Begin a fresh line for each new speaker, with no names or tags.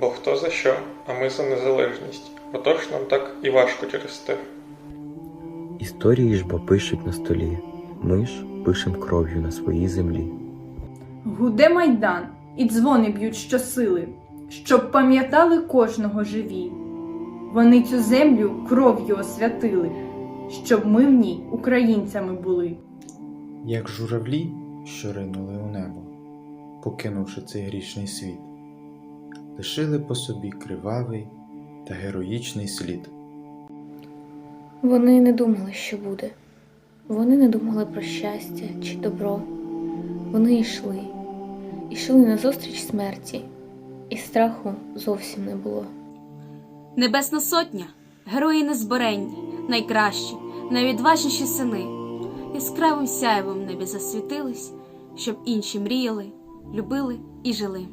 Бо хто за що, а ми за незалежність. Отож нам так і важко через те.
Історії ж бо пишуть на столі, ми ж пишем кров'ю на своїй землі.
Гуде майдан, і дзвони б'ють щосили, щоб пам'ятали кожного живі. Вони цю землю кров'ю освятили, щоб ми в ній українцями були.
як журавлі, що ринули у небо, покинувши цей грішний світ, лишили по собі кривавий та героїчний слід.
Вони не думали, що буде. Вони не думали про щастя чи добро. Вони йшли, йшли назустріч смерті, і страху зовсім не було.
Небесна сотня, герої незборенні, найкращі, найвідважніші сини, яскравим сяєвом в небі засвітились, щоб інші мріяли, любили і жили.